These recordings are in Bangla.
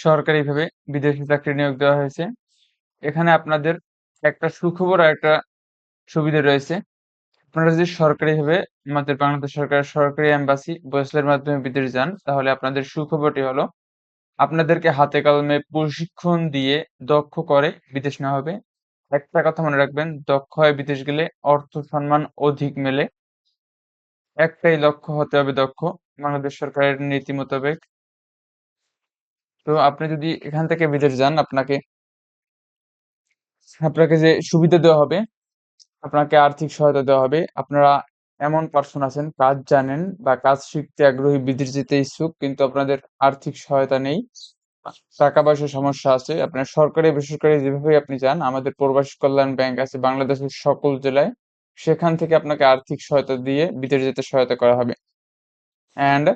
সরকারিভাবে বিদেশি চাকরি নিয়োগ দেওয়া হয়েছে। এখানে আপনাদের একটা সুখবর আর একটা সুবিধা রয়েছে। আপনারা যদি সরকারিভাবে আমাদের বাংলাদেশ সরকারের সরকারি এম্বাসি বয়সেলের মাধ্যমে বিদেশ যান, তাহলে আপনাদের সুখবরটি হলো আপনাদেরকে হাতে কলমে প্রশিক্ষণ দিয়ে দক্ষ করে বিদেশ নেওয়া হবে। একটা কথা মনে রাখবেন, দক্ষ হয়ে বিদেশ গেলে অর্থ সম্মান অধিক মেলে। একটাই লক্ষ্য হতে হবে দক্ষ, বাংলাদেশ সরকারের নীতি মোতাবেক। তো আপনি যদি এখান থেকে বিদেশ যান, আপনাকে আপনাকে যে সুবিধা দেওয়া হবে, আপনাকে আর্থিক সহায়তা দেওয়া হবে। আপনারা এমন পার্সন আছেন, কাজ জানেন বা কাজ শিখতে আগ্রহী, বিদেশ যেতে ইচ্ছুক, কিন্তু আপনাদের আর্থিক সহায়তা নেই। টাকা-পয়সার সমস্যা আছে। আপনার সরকারি, বেসরকারি যেভাবে আপনি যান, আমাদের প্রবাসী কল্যাণ ব্যাংক আছে বাংলাদেশের সকল জেলায়। সেখান থেকে আপনাকে আর্থিক সহায়তা দিয়ে বিদেশ যেতে সহায়তা করা হবে। অ্যান্ড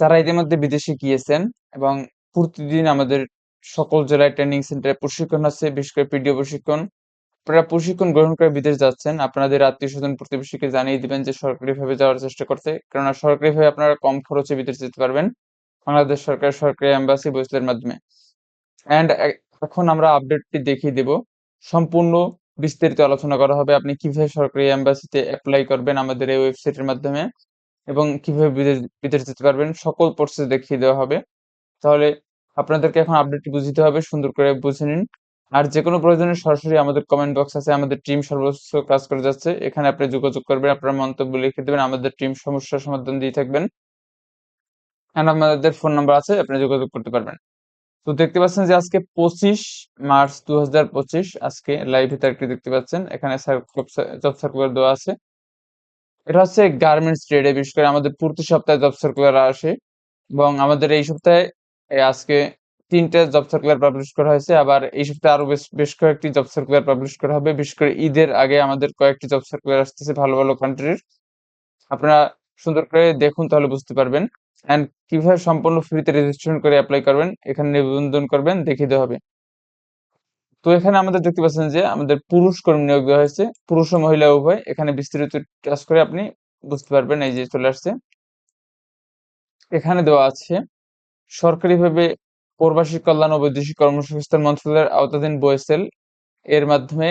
যারা ইতিমধ্যে বিদেশে গিয়েছেন এবং প্রতিদিন আমাদের সকল জেলায় ট্রেনিং সেন্টারে প্রশিক্ষণ আছে, বিশেষ করে পিডিও প্রশিক্ষণ। আপনারা প্রশিক্ষণ গ্রহণ করে বিদেশ যাচ্ছেন, আপনাদের আত্মীয় স্বজন প্রতিবেশীকে জানিয়ে দিবেন যে সরকারিভাবে যাওয়ার চেষ্টা করতে। কেননা সরকারিভাবে আপনারা কম খরচে বিদেশ যেতে পারবেন। বাংলাদেশ সরকার সরকারি এম্বাসি বয়সেলের মাধ্যমে। অ্যান্ড এখন আমরা আপডেটটি দেখিয়ে দেব। সম্পূর্ণ বিস্তারিত আলোচনা করা হবে। আপনি কীভাবে সরকারি এম্বাসিতে অ্যাপ্লাই করবেন আমাদের এই ওয়েবসাইটের মাধ্যমে এবং কীভাবে বিদেশ বিদেশ যেতে পারবেন সকল প্রসেস দেখিয়ে দেওয়া হবে। তাহলে আপনাদেরকে এখন আপডেটটি বুঝতে হবে, সুন্দর করে বুঝে নিন। আর যেকোনো প্রয়োজনে সরাসরি আমাদের কমেন্ট বক্স আছে, আমাদের টিম সর্বোচ্চ কাজ করে যাচ্ছে। এখানে আপনি যোগাযোগ করবেন, আপনার মন্তব্য লিখে দেবেন, আমাদের টিম সমস্যার সমাধান দিয়ে থাকবেন। অ্যান্ড আমাদের ফোন নাম্বার আছে, আপনি যোগাযোগ করতে পারবেন। তো দেখতে পাচ্ছেন যে আজকে পঁচিশ মার্চ দু হাজার পঁচিশ আজকে লাইভে তারিখটি দেখতে পাচ্ছেন। এখানে জব সার্কুলার দেওয়া আছে। এটা হচ্ছে গার্মেন্টস ট্রেডে বিশেষ করে আমাদের প্রতি সপ্তাহে জব সার্কুলার আসে এবং আমাদের এই সপ্তাহে আজকে তিনটা জব সার্কুলার পাবলিশ করা হয়েছে, আবার এই সপ্তাহে আরও বেশ বেশ কয়েকটি জব সার্কুলার পাবলিশ করা হবে, বিশেষ করে ঈদের আগে আমাদের কয়েকটি জব সার্কুলার আসতেছে ভালো ভালো কান্ট্রির আপনারা সুন্দর করে দেখুন তাহলে বুঝতে পারবেন। অ্যান্ড কীভাবে সম্পূর্ণ ফ্রিতে রেজিস্ট্রেশন করে অ্যাপ্লাই করবেন, এখানে নিবন্ধন করবেন, দেখিয়ে দেওয়া হবে। তো এখানে আমাদের দেখতে পাচ্ছেন যে আমাদের পুরুষ কর্মী নিয়োগ দেওয়া হয়েছে। পুরুষ ও মহিলা উভয়। এখানে বিস্তারিত টাচ করে আপনি বুঝতে পারবেন এই যে চলে আসছে। এখানে দেওয়া আছে, সরকারিভাবে প্রবাসী কল্যাণ ও বৈদেশিক কর্মসংস্থান মন্ত্রণালয়ের আওতাধীন বয়েসেল এর মাধ্যমে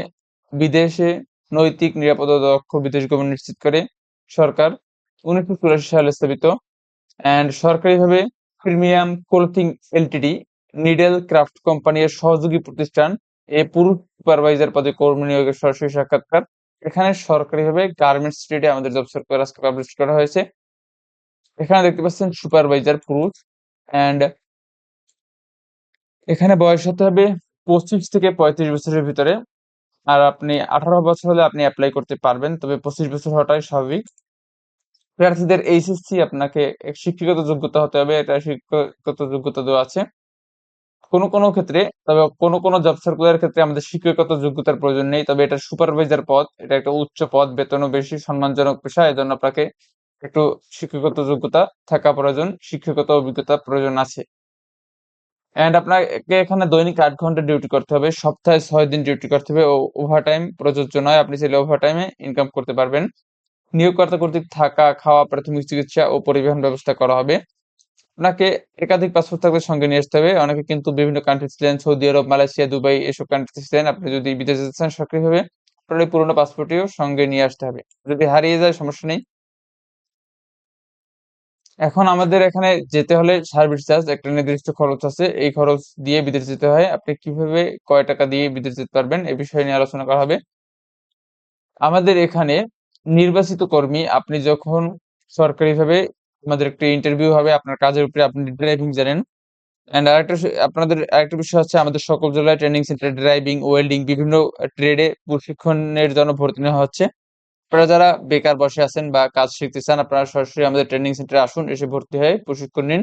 বিদেশে নৈতিক, নিরাপদ দক্ষ বিদেশ গমন নিশ্চিত করে সরকার উনিশশো চুরাশি সালে স্থাপিত। অ্যান্ড সরকারিভাবে premium clothing LTD, needle craft কোম্পানির সহযোগী প্রতিষ্ঠান এ পুরুষ সুপারভাইজার পদে কর্মী নিয়োগের সরাসরি সাক্ষাৎকার। এখানে সরকারিভাবে গার্মেন্টস ট্রেডে আমাদের জব সার্কুলার আজকে পাবলিশ করা হয়েছে। এখানে দেখতে পাচ্ছেন সুপারভাইজার পুরুষ অ্যান্ড এখানে বয়স হতে হবে পঁচিশ থেকে পঁয়ত্রিশ বছরের ভিতরে। আর আপনি আঠারো বছর হলে আপনি অ্যাপ্লাই করতে পারবেন, তবে পঁচিশ বছর হওয়াটাই স্বাভাবিক। প্রার্থীদের এইচএসসি আপনাকে শিক্ষাগত যোগ্যতা হতে হবে, এটা শিক্ষাগত যোগ্যতা দেওয়া আছে। কোনো কোনো ক্ষেত্রে, তবে কোনো কোনো জব সার্কুলার ক্ষেত্রে আমাদের শিক্ষাগত যোগ্যতার প্রয়োজন নেই। তবে এটা সুপারভাইজার পদ, এটা একটা উচ্চ পদ, বেতনও বেশি, সম্মানজনক পেশা এই জন্য আপনাকে একটু শিক্ষাগত যোগ্যতা, থাকা প্রয়োজন শিক্ষাগত অভিজ্ঞতা প্রয়োজন আছে। অ্যান্ড আপনাকে এখানে দৈনিক আট ঘণ্টা ডিউটি করতে হবে, সপ্তাহে ছয় দিন ডিউটি করতে হবে, ও ওভার টাইম প্রযোজ্য নয়, আপনি চাইলে ওভার টাইমে ইনকাম করতে পারবেন। নিয়োগকর্তা কর্তৃক থাকা, খাওয়া, প্রাথমিক চিকিৎসা ও পরিবহন ব্যবস্থা করা হবে। আপনাকে একাধিক পাসপোর্ট থাকলে সঙ্গে নিয়ে আসতে হবে। অনেকে কিন্তু বিভিন্ন কান্ট্রি ছিলেন, সৌদি আরব, মালয়েশিয়া, দুবাই, এসব কান্ট্রি ছিলেন। আপনি যদি বিদেশে যেতে চান সক্রিয়ভাবে আপনার পুরোনো পাসপোর্টটিও সঙ্গে নিয়ে আসতে হবে। যদি হারিয়ে যায়, সমস্যা নেই। এখন আমাদের এখানে যেতে হলে সার্ভিস চার্জ একটা নির্দিষ্ট খরচ আছে। এই খরচ দিয়ে বিদেশ যেতে হয়। আপনি কীভাবে, কয় টাকা দিয়ে বিদেশ যেতে পারবেন, এ বিষয়ে নিয়ে আলোচনা করা হবে। আমাদের এখানে নির্বাচিত কর্মী, আপনি যখন সরকারিভাবে আমাদের একটা ইন্টারভিউ হবে, আপনার কাজের উপরে আপনি ড্রাইভিং জানেন। অ্যান্ড আরেকটা আপনাদের আরেকটা বিষয় হচ্ছে আমাদের সকল জেলায় ট্রেনিং সেন্টার ড্রাইভিং ওয়েল্ডিং বিভিন্ন ট্রেডে প্রশিক্ষণের জন্য ভর্তি নেওয়া হচ্ছে। আপনারা যারা বেকার বসে আছেন বা কাজ শিখতে চান, আপনারা সরাসরি আমাদের ট্রেনিং সেন্টারে আসুন, এসে ভর্তি হয়ে প্রশিক্ষণ নিন।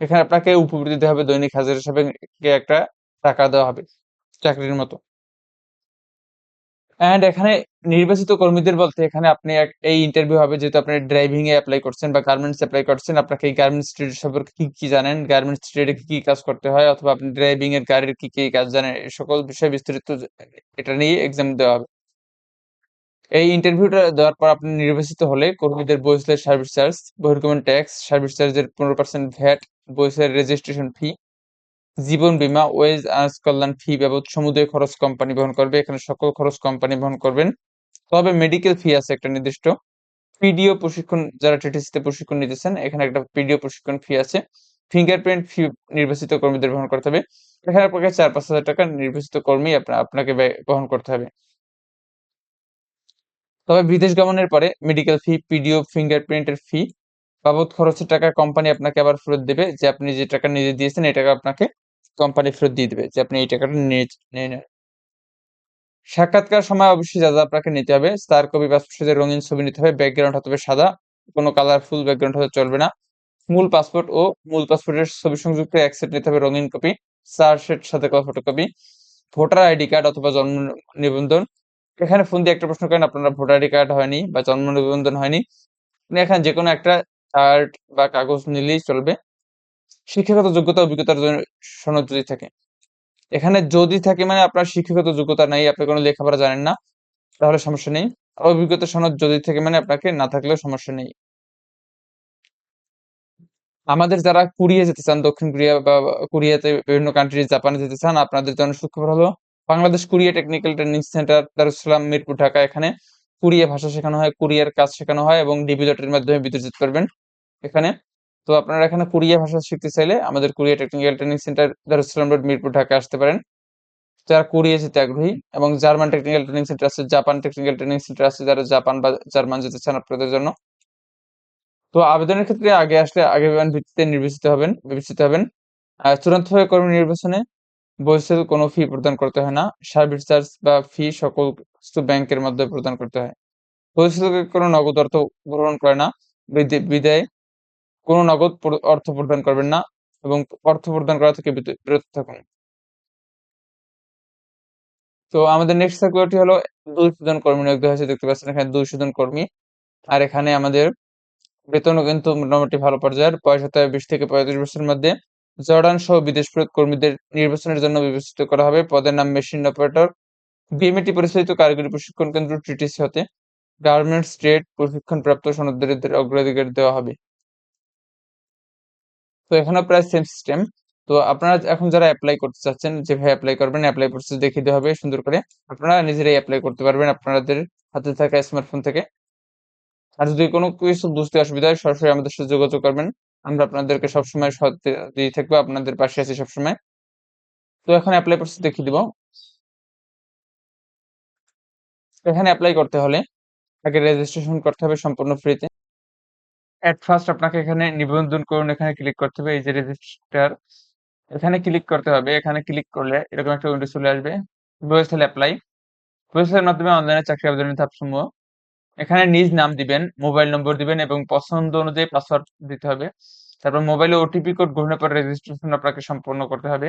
এখানে আপনাকে উপবৃত্তি দিতে হবে, দৈনিক হাজার হিসাবে একটা টাকা দেওয়া হবে, চাকরির মতো। অ্যান্ড এখানে নির্বাচিত কর্মীদের বলতে এখানে আপনি এই ইন্টারভিউ হবে যেহেতু আপনি ড্রাইভিং এ অ্যাপ্লাই করছেন বা গার্মেন্টস অ্যাপ্লাই করছেন, আপনাকে এই গার্মেন্টস ট্রেড সম্পর্কে কি কি জানেন? গার্মেন্টস ট্রেডে কি কি কাজ করতে হয়? অথবা আপনি ড্রাইভিং এর গাড়ির কি কি কাজ জানেন? সকল বিষয়ে বিস্তারিত এটা নিয়ে এক্সাম দেওয়া হবে। এই ইন্টারভিউটা দেওয়ার পর আপনি নির্বাচিত হলে কর্মীদের বইসের সার্ভিস চার্জ বহির্গমন ট্যাক্স সার্ভিস চার্জের পনেরো পার্সেন্ট ভ্যাট বইসের রেজিস্ট্রেশন ফি জীবন বীমা, ওয়েজ আর্স কল্যাণ ফি বাবদ সমুদয় খরচ কোম্পানি বহন করবে। এখানে সকল খরচ কোম্পানি বহন করবেন। তবে মেডিকেল ফি আছে একটা নির্দিষ্ট। পিডিও প্রশিক্ষণ, যারা টিটিসিতে প্রশিক্ষণ নিতেছেন, এখানে একটা পিডিও প্রশিক্ষণ ফি আছে। ফিঙ্গারপ্রিন্ট ফি নির্বাচিত কর্মীদের বহন করতে হবে। এখানে আপনাকে চার পাঁচ হাজার টাকা নির্বাচিত কর্মী আপনাকে বহন করতে হবে। তবে বিদেশ গমনের পরে মেডিকেল ফি পিডিও ফিঙ্গারপ্রিন্টের ফি বাবদ খরচের টাকা কোম্পানি আপনাকে আবার ফেরত দেবে যে আপনি যে টাকা নিজে দিয়েছেন, এই টাকা আপনাকে কোম্পানি ফেরত দিয়ে দেবে যে, আপনি এই টাকাটা নিয়ে নেন। সাক্ষাৎকার সময় অবশ্যই যা যা আপনাকে নিতে হবে, স্টার কপি পাসপোর্টের রঙিন ছবি নিতে হবে ব্যাকগ্রাউন্ড হতে হবে সাদা, কোনো কালারফুল ব্যাকগ্রাউন্ড হতে চলবে না। মূল পাসপোর্ট ও মূল পাসপোর্টের ছবি সংযুক্ত এক সেট নিতে হবে রঙিন কপি চার সেট সাথে ফটোকপি ভোটার আইডি কার্ড অথবা জন্ম নিবন্ধন। এখানে ফোন দিয়ে একটা প্রশ্ন করেন, আপনারা ভোটার আইডি কার্ড হয়নি বা জন্ম নিবন্ধন হয়নি? এখানে যে কোনো একটা চার্ট বা কাগজ নিলেই চলবে। শিক্ষাগত যোগ্যতা অভিজ্ঞতার জন্য সনদ যদি থাকে। এখানে যদি থাকে মানে আপনার শিক্ষাগত যোগ্যতা নাই, আপনি কোনো লেখাপড়া জানেন না, তাহলে সমস্যা নেই। অভিজ্ঞতা সনদ যদি থাকে মানে আপনাকে না থাকলেও সমস্যা নেই। আমাদের যারা কুরিয়া যেতে চান, দক্ষিণ কোরিয়া বা কোরিয়াতে বিভিন্ন কান্ট্রি জাপানে যেতে চান, আপনাদের জন্য সুখবর হলো, Bangladesh Korea technical training centre Darussalam Mirpur, Dhaka, এখানে কুরিয়া ভাষা শেখানো হয়, কুরিয়ার কাজ শেখানো হয় এবং ডিবিলটের মাধ্যমে বিদ্যুৎ করবেন। এখানে তো আপনারা এখানে কুরিয়া ভাষা শিখতে চাইলে আমাদের Korea technical training centre Darussalam road, Mirpur, Dhaka আসতে পারেন। যারা কোরিয়া যেতে আগ্রহী এবং জার্মান টেকনিক্যাল ট্রেনিং সেন্টার আছে, জাপান টেকনিক্যাল ট্রেনিং সেন্টার আছে, যারা জাপান বা জার্মান যেতে চান আপনাদের জন্য। তো আবেদনের ক্ষেত্রে আগে আসলে আগে বিমান ভিত্তিতে নির্বাচিত হবেন, বিবেচিত হবেন। চূড়ান্তভাবে কর্মী নির্বাচনে বৈসেল কোনো ফি প্রদান করতে হয় না। সার্ভিস চার্জ বা ফি সকল ব্যাংকের মাধ্যমে প্রদান করতে হয়। বৈসেলকে কোনো নগদ অর্থ গ্রহণ করে না। বিদায় কোনো নগদ অর্থ প্রদান করবেন না এবং অর্থ প্রদান করা থেকে বিরত থাকুন। তো আমাদের নেক্সট সার্কুলারটি হলো দুইশো জন কর্মী নিয়োগ দেওয়া হয়েছে, দেখতে পাচ্ছেন এখানে দুইশো জন কর্মী। আর এখানে আমাদের বেতনও কিন্তু মোটামুটি ভালো পর্যায়ের বয়স হতে বিশ থেকে পঁয়ত্রিশ বছরের মধ্যে। জর্ডান সহ বিদেশ ফেরত কর্মীদের নির্বাচনের জন্য বিবেচিত করা হবে। পদের নাম মেশিন অপারেটর। বিএমএটি পরিচালিত কারিগরি প্রশিক্ষণ কেন্দ্র টিটিসি হতে। গার্মেন্টস, ট্রেড, প্রশিক্ষণপ্রাপ্ত সনদদারীদের অগ্রাধিকার দেওয়া হবে। তো এখানেও প্রায় সেম সিস্টেম তো আপনারা এখন যারা অ্যাপ্লাই করতে চাচ্ছেন, যেভাবে অ্যাপ্লাই করবেন অ্যাপ্লাই প্রসেস দেখিয়ে দেওয়া হবে, সুন্দর করে। আপনারা নিজেরাই অ্যাপ্লাই করতে পারবেন আপনাদের হাতে থাকা স্মার্টফোন থেকে। আর যদি কোনো কিছু বুঝতে অসুবিধা হয়, সরাসরি আমাদের সাথে যোগাযোগ করবেন। আমরা আপনাদেরকে সবসময় দিয়ে থাকব, আপনাদের পাশে আছি সবসময়। তো এখন অ্যাপ্লাই প্রসেস দেখিয়ে দিব। এখানে অ্যাপ্লাই করতে হলে আগে রেজিস্ট্রেশন করতে হবে সম্পূর্ণ ফ্রিতে অ্যাট ফার্স্ট আপনাকে এখানে নিবন্ধন করুন, এখানে ক্লিক করতে হবে, এই যে রেজিস্টার এখানে ক্লিক করতে হবে, এখানে ক্লিক করলে এরকম একটা উইন্ডো চলে আসবে বয়েসেল অ্যাপ্লাই বয়েসেলের মাধ্যমে অনলাইনে চাকরি আবেদনের ধাপসমূহ এখানে নিজ নাম দিবেন মোবাইল নম্বর দিবেন এবং পছন্দ অনুযায়ী পাসওয়ার্ড দিতে হবে, তারপর মোবাইলে ওটিপি কোড গ্রহণের পর রেজিস্ট্রেশন আপনাকে সম্পন্ন করতে হবে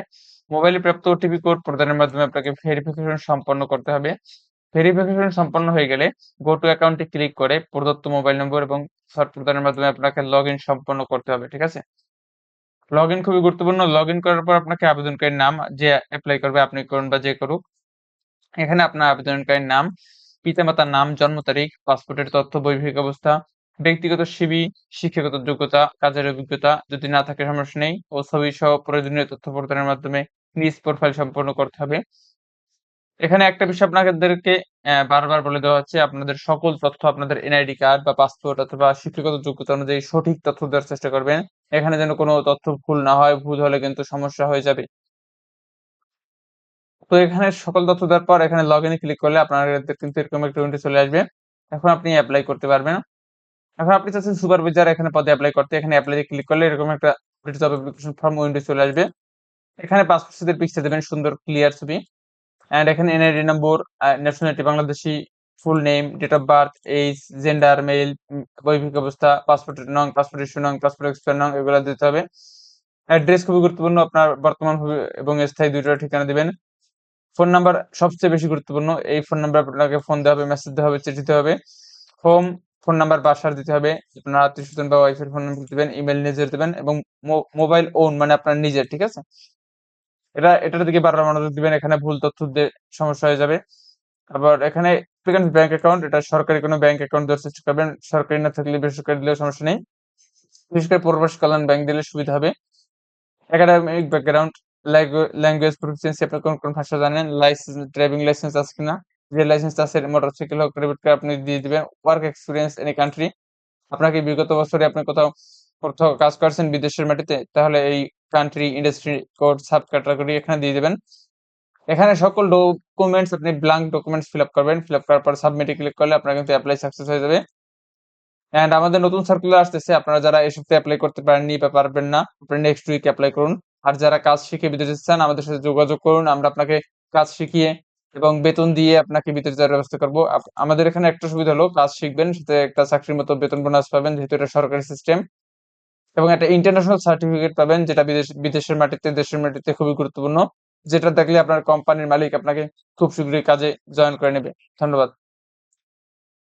মোবাইলে প্রাপ্ত ওটিপি কোড প্রদানের মাধ্যমে আপনাকে ভেরিফিকেশন সম্পন্ন করতে হবে ভেরিফিকেশন সম্পন্ন হয়ে গেলে গো টু অ্যাকাউন্টে ক্লিক করে প্রদত্ত মোবাইল নম্বর এবং পাসওয়ার্ড প্রদানের মাধ্যমে আপনাকে লগ ইন সম্পন্ন করতে হবে, ঠিক আছে? লগ ইন খুবই গুরুত্বপূর্ণ। লগ ইন করার পর আপনাকে আবেদনকারীর নাম যে অ্যাপ্লাই করবে আপনি করুন বা যে করুক। এখানে আপনার আবেদনকারীর নাম, পিতামাতার নাম, জন্ম তারিখ, পাসপোর্টের তথ্য, বৈবাহিক অবস্থা, ব্যক্তিগত সিবি শিক্ষাগত যোগ্যতা, কাজের অভিজ্ঞতা, যদি না থাকে সমস্যা নেই ও ছবি সহ প্রয়োজনীয় তথ্য প্রদানের মাধ্যমে নিজ প্রোফাইল সম্পন্ন করতে হবে। এখানে একটা বিষয় আপনাদেরকে বারবার বলে দেওয়া হচ্ছে, আপনাদের সকল তথ্য, আপনাদের এনআইডি কার্ড বা পাসপোর্ট অথবা শিক্ষাগত যোগ্যতা অনুযায়ী সঠিক তথ্য দেওয়ার চেষ্টা করবেন। এখানে যেন কোনো তথ্য ভুল না হয়, ভুল হলে কিন্তু সমস্যা হয়ে যাবে। তো এখানে সকল তথ্য দেওয়ার পর এখানে লগ ইনে ক্লিক করলে আপনাদের কিন্তু এরকম একটা উইন্ডো চলে আসবে। এখন আপনি অ্যাপ্লাই করতে পারবেন। এখন আপনি চাচ্ছেন সুপারভাইজার এখানে পদে অ্যাপ্লাই করতে, এখানে অ্যাপ্লাই ক্লিক করলে এরকম একটা ফর্ম উইন্ডো চলে আসবে। এখানে পাসপোর্ট সাইজের পিকচার দেবেন সুন্দর ক্লিয়ার ছবি। অ্যান্ড এখানে NID number nationality Bangladeshi full name date of birth age gender male বৈবাহিক অবস্থা পাসপোর্ট নং পাসপোর্ট ইস্যু নং পাসপোর্ট এক্সপায়ার নং এগুলো দিতে হবে। অ্যাড্রেস খুবই গুরুত্বপূর্ণ, আপনার বর্তমান এবং স্থায়ী দুইটা ঠিকানা দিবেন। ফোন নাম্বার সবচেয়ে বেশি গুরুত্বপূর্ণ, এই ফোন নাম্বার আপনাকে ফোন দেওয়া হবে মেসেজ দেওয়া হবে, চিঠি দিতে হবে। হোম ফোন নাম্বার বাসার দিতে হবে, আপনার আত্মীয় স্বজন বা ওয়াইফের ফোন নাম্বার দিবেন ইমেল নিজের দিবেন এবং মোবাইল ওন মানে আপনার নিজের, ঠিক আছে? এটা, এটার দিকে বারবার মনোযোগ দিবেন, এখানে ভুল তথ্য দিয়ে সমস্যা হয়ে যাবে। আবার এখানে ব্যাংক অ্যাকাউন্ট এটা সরকারি কোনো ব্যাংক অ্যাকাউন্ট দেওয়ার চেষ্টা করবেন। সরকারি না থাকলে বেসরকারি দিলেও সমস্যা নেই। বিশেষ করে প্রবাস কল্যাণ ব্যাংক দিলে সুবিধা হবে। একাডেমিক ব্যাকগ্রাউন্ড ল্যাঙ্গুয়েজ প্রফিসিয়েন্সি আপনি কোন কোন ভাষা জানেন? লাইসেন্স ড্রাইভিং লাইসেন্স আছে কিনা? যে লাইসেন্স আছে মোটরসাইকেল হোক প্রাইভেট কার আপনি দিয়ে দিবেন। ওয়ার্ক এক্সপিরিয়েন্স এনি কান্ট্রি আপনাকে বিগত বছরে আপনি কোথাও কোথাও কাজ করছেন বিদেশের মাটিতে, তাহলে এই country industry code sub category এখানে দিয়ে দেবেন। এখানে সকল ডকুমেন্টস আপনি ব্ল্যাঙ্ক ডকুমেন্টস ফিল আপ করবেন। ফিল আপ করার পর সাবমিটে ক্লিক করলে আপনার কিন্তু অ্যাপ্লাই সাকসেস হয়ে যাবে। এন্ড আমাদের নতুন সার্কুলার আসতেছে। আপনারা যারা এই সপ্তাহে অ্যাপ্লাই করতে পারেননি বা পারবেন না, আপনারা নেক্সট উইক অ্যাপ্লাই করুন। আর যারা কাজ শিখে বিদেশে চান আমাদের সাথে যোগাযোগ করুন। আমরা আপনাকে কাজ শিখিয়ে এবং বেতন দিয়ে আপনাকে বিদেশে যাওয়ার ব্যবস্থা করব। আমাদের এখানে একটা সুবিধা হলো, কাজ শিখবেন, সাথে একটা চাকরির মতো বেতন বোনাস পাবেন, যেহেতু এটা সরকারি সিস্টেম এবং একটা ইন্টারন্যাশনাল সার্টিফিকেট পাবেন, যেটা বিদেশ, বিদেশের মাটিতে, দেশের মাটিতে খুবই গুরুত্বপূর্ণ, যেটা দেখলে আপনার কোম্পানির মালিক আপনাকে খুব শীঘ্রই কাজে জয়েন করে নেবে। ধন্যবাদ।